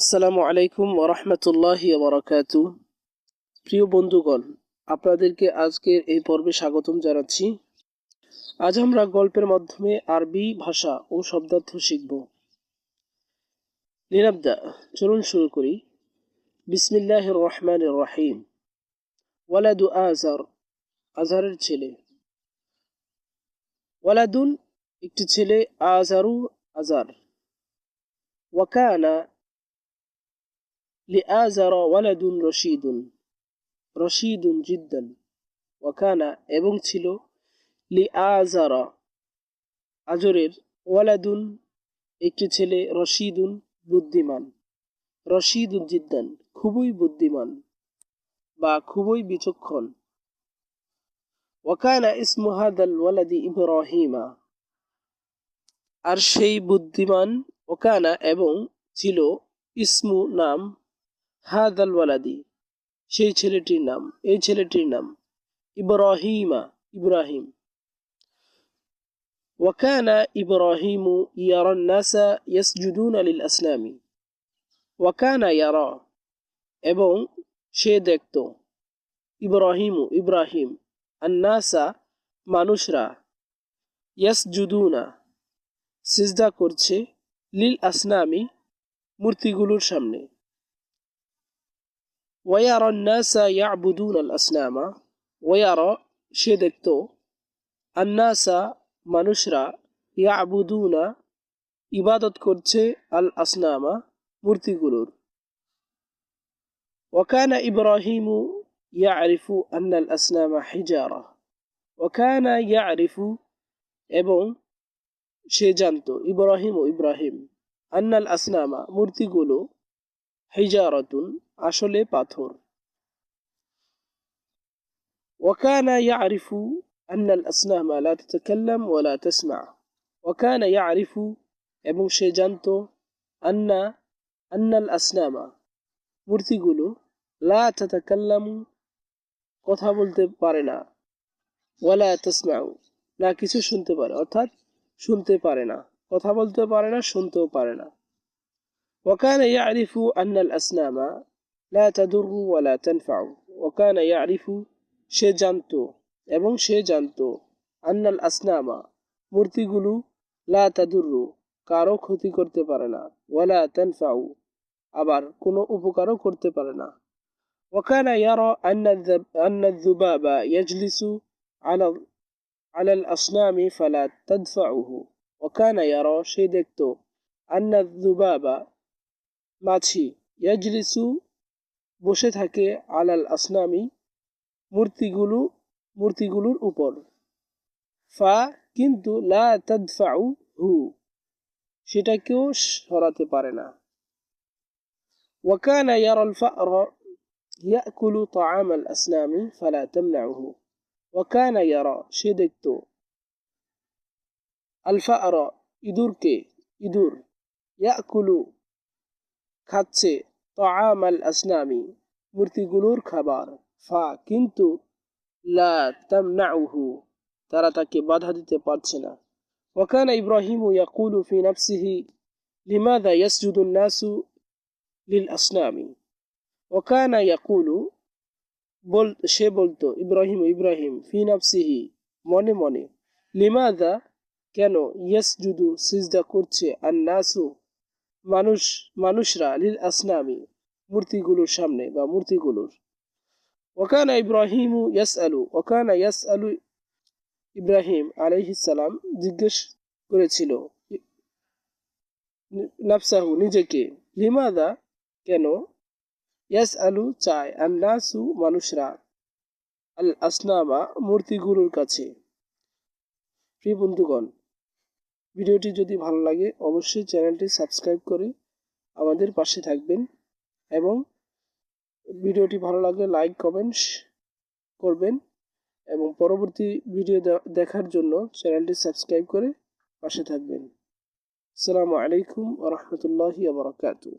আসসালামু আলাইকুম ওরহমতুল্লাহি বরকাত প্রিয় বন্ধুগণ, আপনাদেরকে আজকের এই পর্বে স্বাগতম জানাচ্ছি। আজ আমরা গল্পের মাধ্যমে আরবি ভাষা ও শব্দার্থ শিখব। নিরাবদা চলুন শুরু করি। বিসমিল্লাহ রহমান রহিম। ওয়ালাদু আজার আজহারের ছেলে। ওয়ালাদুন, একটি ছেলে আজারু আজার ওয়াকানা লিআজার ওয়ালাদুন রশিদুন রশিদুন জিদ্দান ওয়াকানা এবং ছিল লিআজারা আজরের ওয়ালাদুন একটি ছেলে রশিদুন বুদ্ধিমান রশিদুন জিদ্দান খুবই বুদ্ধিমান বা খুবই বিচক্ষণ। ওয়াকানা ইসমু হাদাল ওয়ালাদি ইব্রাহিমা আর সেই বুদ্ধিমান ওকানা এবং ছিল ইসমু নাম হাদাল ওয়ালাদি সেই ছেলেটির নাম এই ছেলেটির নাম ইব্রাহিমা ইব্রাহিম وكان إبراهيم يرى الناس يسجدون للأصنام وكان يرى এবং সে দেখত ইব্রাহিম ইব্রাহিম আন্নাসা মানুষরা ইয়াসজুদুনা সিজদা করছে লিল আসনামি মূর্তিগুলোর সামনে ওয়ার নাসা ইয়াবুদুন আল আসনামা ওয়ার সে দেখত আন্নাসা মানুষরা ইয়াবুদুনা ইবাদত করছে আল আসনামা মূর্তিগুলোর وكان إبراهيم يعرف أن الأصنام حجارة وكان يعرف এবং সে জানত ইব্রাহিম ও ইব্রাহিম আন্নাল আসনামা মূর্তিগুলো হিজারতুন আসলে পাথর وكان يعرف أن الأصنام لا تتكلم ولا تسمع وكان يعرف এবং সে জানত আন্না আন্নাল আসনামা মূর্তিগুলো লা তাতাকাল্লাম কথা বলতে পারে না ওয়ালা তাসমাউ না কিছু শুনতে পারে অর্থাৎ শুনতে পারে না কথা বলতে পারে না শুনতেও পারে না وكان يعرف أن الأصنام لا تضر ولا تنفع وكان يعرف সে জানত এবং সে জানত আন্নাল আসনামা মূর্তিগুলো লা তাদুরু কারো ক্ষতি করতে পারে না ওয়ালা তানফাউ আবার কোনো উপকারও করতে পারে না وكان يرى أن أن الذباب يجلس على على الأصنام فلا تدفعه وكان يرى সে দেখত أن الذباب মাছি ইয়াজলিসু বসে থাকে আলাল আসনামি মূর্তিগুলো মূর্তিগুলোর উপর ফা কিন্তু লা তাদফাউ হু সেটাকেও সরাতে পারে না وكان يرى الفأر يأكل طعام الأصنام فلا تمنعه وكان يرى সে দেখত الفأر ইঁদুরকে ইঁদুর ইয়াকুলু খাচ্ছে তাআম আল আসনামি মূর্তিগুলোর খাবার ফা কিন্তু লা তামনাউহু তারা তাকে বাধা দিতে পারছে না وكان إبراهيم يقول في نفسه لماذا يسجد الناس للأصنام وكان يقول বল সে বলতো ইব্রাহিম ইব্রাহিম ফি নাফসিহি মনে মনে লিমাদা কেন ইয়াসজুদু সিজদা করছে আর নাসু মানুষ, মানুষরা লিল আসনামি, মূর্তিগুলোর সামনে বা মূর্তিগুলোর। ওকানা ইব্রাহিম ইয়াস আলু ওকানা ইয়াস আলু ইব্রাহিম আলাইহিসালাম জিজ্ঞেস করেছিল, নাফসাহু, নিজেকে? লিমাদা কেন ইয়াস আলু চায়? আন্নাসু মানুষরা আল আসনামা মূর্তিগুলোর কাছে। প্রিয় বন্ধুগণ ভিডিওটি যদি ভালো লাগে, অবশ্যই চ্যানেলটি সাবস্ক্রাইব করে আমাদের পাশে থাকবেন এবং ভিডিওটি ভালো লাগলে লাইক কমেন্টস করবেন এবং পরবর্তী ভিডিও দেখার জন্য চ্যানেলটি সাবস্ক্রাইব করে পাশে থাকবেন। আসসালামু আলাইকুম ওরহমতুল্লাহি আবরকাতু